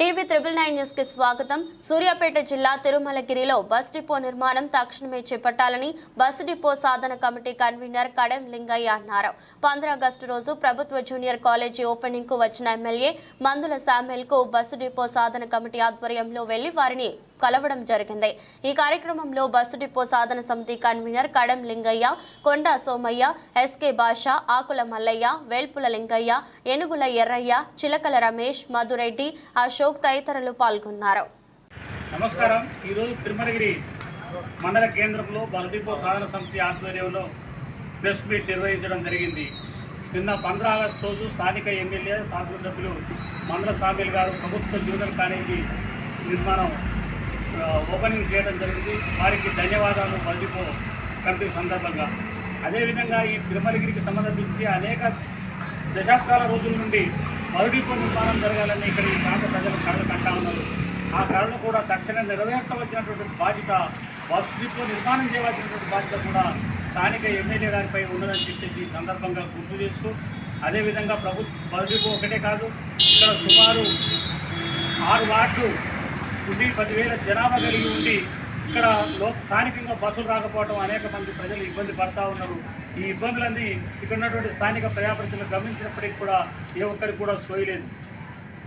TV triple nine న్యూస్కి స్వాగతం. సూర్యాపేట జిల్లా తిరుమలగిరిలో బస్ డిపో నిర్మాణం తక్షణమే చేపట్టాలని బస్ డిపో సాధన కమిటీ కన్వీనర్ కడెం లింగయ్య అన్నారు. పంద్ర ఆగస్టు రోజు ప్రభుత్వ జూనియర్ కాలేజీ ఓపెనింగ్కు వచ్చిన ఎమ్మెల్యే మందుల శామ్యుల్కు బస్సు డిపో సాధన కమిటీ ఆధ్వర్యంలో వెళ్ళి వారిని కలవడం జరిగింది. ఈ కార్యక్రమంలో బస్సు డిపో సాధన సమితి కన్వీనర్ కడం లింగయ్య కొండా సోమయ్య ఎస్కే భాష ఆకుల మల్లయ్య వేల్పుల లింగయ్య ఏనుగుల ఎర్రయ్య చిలకల రమేష్ మధురెడ్డి అశోక్ తదితరులు పాల్గొన్నారు. నమస్కారం. ఈరోజు తిరుమలగిరి మండల కేంద్రంలో బలదీపో సాధన సమితి ఆధ్వర్యంలో ప్రెస్ మీట్ నిర్వహించడం జరిగింది. నిన్న పంద్రా ఆగస్టు రోజు స్థానిక ఎమ్మెల్యే శాసనసభ్యులు మండల సామిల్ గారు ప్రభుత్వ జూనియర్ కాలేజీ నిర్మాణం ఓపెనింగ్ చేయడం జరిగింది. వారికి ధన్యవాదాలు మల్లిపో కమిటీ సందర్భంగా. అదేవిధంగా ఈ తిరుమలగిరికి సంబంధించి అనేక దశాబ్దాల రోజుల నుండి మరుడిపో నిర్మాణం జరగాలని ఇక్కడ ఈ ప్రాంత ప్రజలు కళలు కంటా ఉన్నారు. ఆ కళను కూడా తక్షణం నెరవేర్చవలసినటువంటి బాధ్యత బస్ నిర్మాణం చేయవలసినటువంటి బాధ్యత కూడా స్థానిక ఎమ్మెల్యే గారిపై ఉన్నదని చెప్పేసి ఈ సందర్భంగా గుర్తు చేస్తూ అదేవిధంగా ప్రభుత్వ మరుడిపో ఒకటే కాదు ఇక్కడ సుమారు ఆరు వార్డు ఉండి పదివేల జనాభా కలిగి ఉండి ఇక్కడ లో స్థానికంగా బస్సులు రాకపోవడం అనేక మంది ప్రజలు ఇబ్బంది పడతా ఉన్నారు. ఈ ఇబ్బందులన్నీ ఇక్కడ ఉన్నటువంటి స్థానిక ప్రజాప్రతినిధులు గమనించినప్పటికీ కూడా ఏ ఒక్కరికి కూడా సోయలేదు.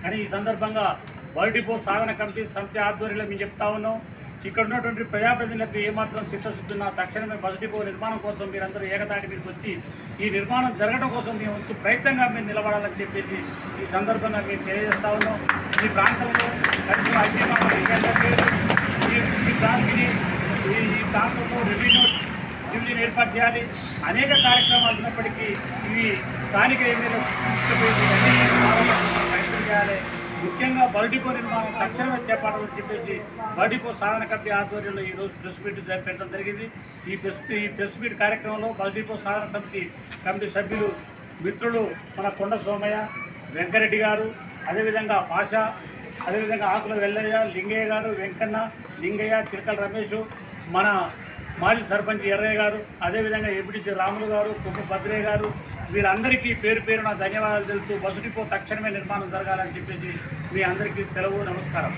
కానీ ఈ సందర్భంగా వరల్డ్ డిపో సాధన కమిటీ సంస్థ ఆధ్వర్యంలో మేము చెప్తా ఉన్నాం. ఇక్కడ ఉన్నటువంటి ప్రజాప్రతినిధులకు ఏమాత్రం చిత్తశుద్ధి ఉన్నా తక్షణమే బస్ డిపో నిర్మాణం కోసం మీరందరూ ఏకతాటి మీదకి వచ్చి ఈ నిర్మాణం జరగడం కోసం మేము వంతు ప్రయత్నంగా మీరు నిలబడాలని చెప్పేసి ఈ సందర్భంగా మేము తెలియజేస్తా ఉన్నాం. ఈ ప్రాంతంలో కలిసి ఈ ఈ ప్రాంతిని ఈ ఈ ప్రాంతంలో రెవెన్యూ డివిజన్ ఏర్పాటు చేయాలి. అనేక కార్యక్రమాలు ఉన్నప్పటికీ ఇవి స్థానిక ఎమ్మెల్యే ప్రయత్నం చేయాలి ముఖ్యంగా బల్డిపో నిర్మాణం తక్షణమే చేపట్టాలని చెప్పేసి బల్డిపో సాధన కమిటీ ఆధ్వర్యంలో ఈ రోజు ప్రెస్ మీట్ పెట్టడం జరిగింది. ఈ ప్రెస్ ఈ ప్రెస్ మీట్ కార్యక్రమంలో బల్డిపో సాధన సమితి కమిటీ సభ్యులు మిత్రులు మన కొండ సోమయ్య వెంకరెడ్డి గారు అదేవిధంగా పాష అదేవిధంగా ఆకుల వెల్లయ్య లింగయ్య గారు వెంకన్న లింగయ్య చిరకల రమేష్ మన మాజీ సర్పంచ్ ఎర్రయ్య గారు అదేవిధంగా ఎంపీటీసీ రాములు గారు కుక్క భద్రయ్య గారు వీరందరికీ పేరు పేరున ధన్యవాదాలు తెలుపుతూ బస్సు డిపో తక్షణమే నిర్మాణం జరగాలని చెప్పేసి మీ అందరికీ సెలవు నమస్కారం.